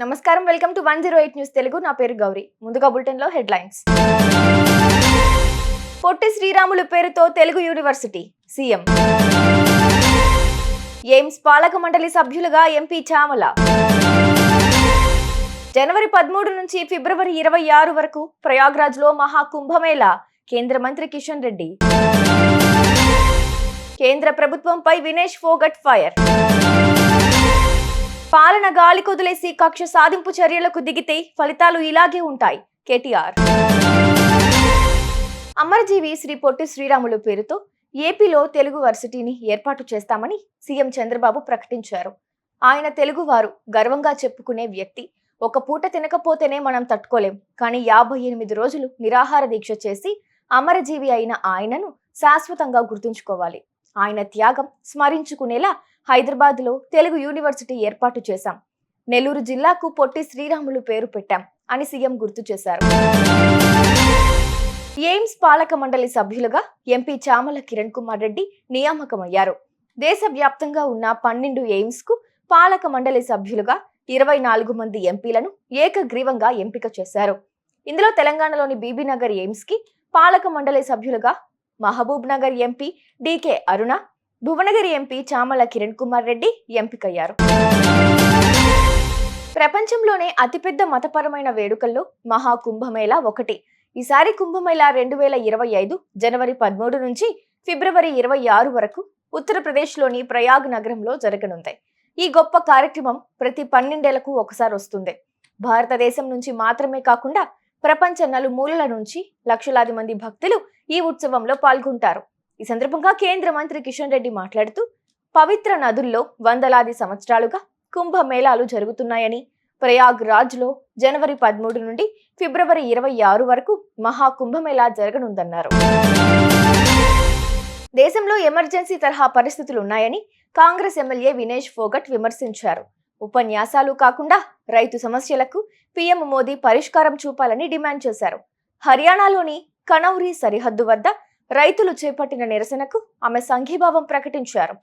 నమస్కారం. Welcome to one zero eight news Telugu. నా పేరు గౌరీ. ముందుగా బులెటిన్లో హెడ్లైన్స్. పొట్టి శ్రీరాములు పేరుతో తెలుగు యూనివర్సిటీ సీఎం. ఎయిమ్స్ పాలక మండలి సభ్యులుగా ఎంపీ చామల. జనవరి పదమూడు నుంచి ఫిబ్రవరి ఇరవై ఆరు వరకు ప్రయాగ్రాజ్లో మహాకుంభమేళా కేంద్ర మంత్రి కిషన్ రెడ్డి. కేంద్ర ప్రభుత్వంపై వినేష్ ఫోగట్ ఫైర్. పాలన గాలి కొదిలేసి కక్ష సాధింపు చర్యలకు దిగితే ఫలితాలు ఇలాగే ఉంటాయి. కేటీఆర్. అమరజీవి శ్రీ పొట్టి శ్రీరాములు పేరుతో ఏపీలో తెలుగు వర్సిటీని ఏర్పాటు చేస్తామని సీఎం చంద్రబాబు ప్రకటించారు. ఆయన తెలుగువారు గర్వంగా చెప్పుకునే వ్యక్తి. ఒక పూట తినకపోతేనే మనం తట్టుకోలేం. కానీ యాభై ఎనిమిది రోజులు నిరాహార దీక్ష చేసి అమరజీవి అయిన ఆయనను శాశ్వతంగా గుర్తుంచుకోవాలి. ఆయన త్యాగం స్మరించుకునేలా హైదరాబాద్లో తెలుగు యూనివర్సిటీ ఏర్పాటు చేశాం. నెల్లూరు జిల్లాకు పొట్టి శ్రీరాములు పేరు పెట్టాం అని సీఎం గుర్తు చేశారు. ఎయిమ్స్ పాలక మండలి సభ్యులుగా ఎంపీ చామల కిరణ్ కుమార్ రెడ్డి నియామకమయ్యారు. దేశవ్యాప్తంగా ఉన్న పన్నెండు ఎయిమ్స్కు పాలక మండలి సభ్యులుగా ఇరవై నాలుగు మంది ఎంపీలను ఏకగ్రీవంగా ఎంపిక చేశారు. ఇందులో తెలంగాణలోని బీబీనగర్ ఎయిమ్స్కి పాలక మండలి సభ్యులుగా Mahabubnagar MP D K Aruna Bhuvanagiri MP Chamala Kiran Kumar Reddy ఎంపికయ్యారు. ప్రపంచంలోనే అతిపెద్ద మతపరమైన వేడుకల్లో మహాకుంభమేళా ఒకటి. ఈసారి కుంభమేళా రెండు వేల ఇరవై ఐదు జనవరి పదమూడు నుంచి ఫిబ్రవరి ఇరవై ఆరు వరకు ఉత్తరప్రదేశ్లోని ప్రయాగ్ నగరంలో జరగనుంది. ఈ గొప్ప కార్యక్రమం ప్రతి పన్నెండేళ్ళకు ఒకసారి వస్తుంది. భారతదేశం నుంచి మాత్రమే కాకుండా ప్రపంచ నలుమూలల నుంచి లక్షలాది మంది భక్తులు ఈ ఉత్సవంలో పాల్గొంటారు. ఈ సందర్భంగా కేంద్ర మంత్రి కిషన్ రెడ్డి మాట్లాడుతూ పవిత్ర నదుల్లో వందలాది సంవత్సరాలుగా కుంభమేళాలు జరుగుతున్నాయని ప్రయాగ్ రాజ్లో జనవరి పదమూడు నుండి ఫిబ్రవరి ఇరవై ఆరు వరకు మహా కుంభమేళా జరగనుందన్నారు. దేశంలో ఎమర్జెన్సీ తరహా పరిస్థితులు ఉన్నాయని కాంగ్రెస్ ఎమ్మెల్యే వినేష్ ఫోగట్ విమర్శించారు. ఉపన్యాసాలు కాకుండా రైతు సమస్యలకు పీఎం మోదీ పరిష్కారం చూపాలని డిమాండ్ చేశారు. హర్యానాలోని కనౌరి సరిహద్దు వద్ద రైతులు చేపట్టిన నిరసనకు ఆమె సంఘీభావం ప్రకటించారు.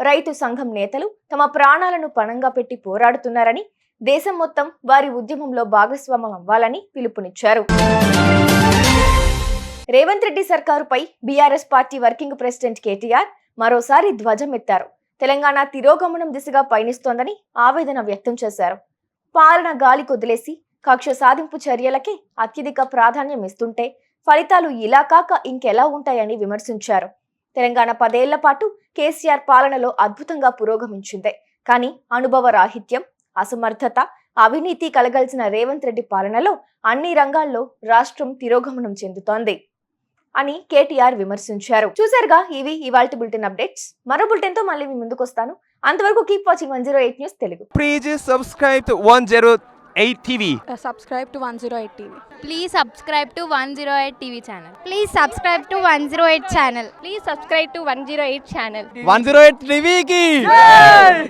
రైతు సంఘం నేతలు తమ ప్రాణాలను పణంగా పెట్టి పోరాడుతున్నారని దేశం మొత్తం వారి ఉద్యమంలో భాగస్వామ్యం అవ్వాలని పిలుపునిచ్చారు. Revanth Reddy సర్కారుపై B R S party working president K T R మరోసారి ధ్వజం ఎత్తారు తెలంగాణ తిరోగమనం దిశగా పయనిస్తోందని ఆవేదన వ్యక్తం చేశారు. పాలన గాలి కొదిలేసి కక్ష సాధింపు చర్యలకే అత్యధిక ప్రాధాన్యం ఇస్తుంటే ఫలితాలు ఇలా కాక ఇంకెలా ఉంటాయని విమర్శించారు. తెలంగాణ పదేళ్ళ పాటు కేసీఆర్ పాలనలో అద్భుతంగా పురోగమించింది. కానీ అనుభవ రాహిత్యం అసమర్థత అవినీతి కలగలిసిన రేవంత్ రెడ్డి పాలనలో అన్ని రంగాల్లో రాష్ట్రం తిరోగమనం చెందుతోంది అని కేటీఆర్ విమర్శించారు. చూసారుగా ఇవి ఇవాల్టి బులెటిన్ అప్డేట్స్. మరో బులెటిన్తో మళ్ళీ మీ ముందుకు వస్తాను అంతవరకు keep watching one zero eight news Telugu. One zero Please subscribe to 108 TV. uh, subscribe to 108 TV. Please subscribe to 108 TV channel. Please subscribe to 108 channel. Please subscribe to 108 channel. 108 TV ki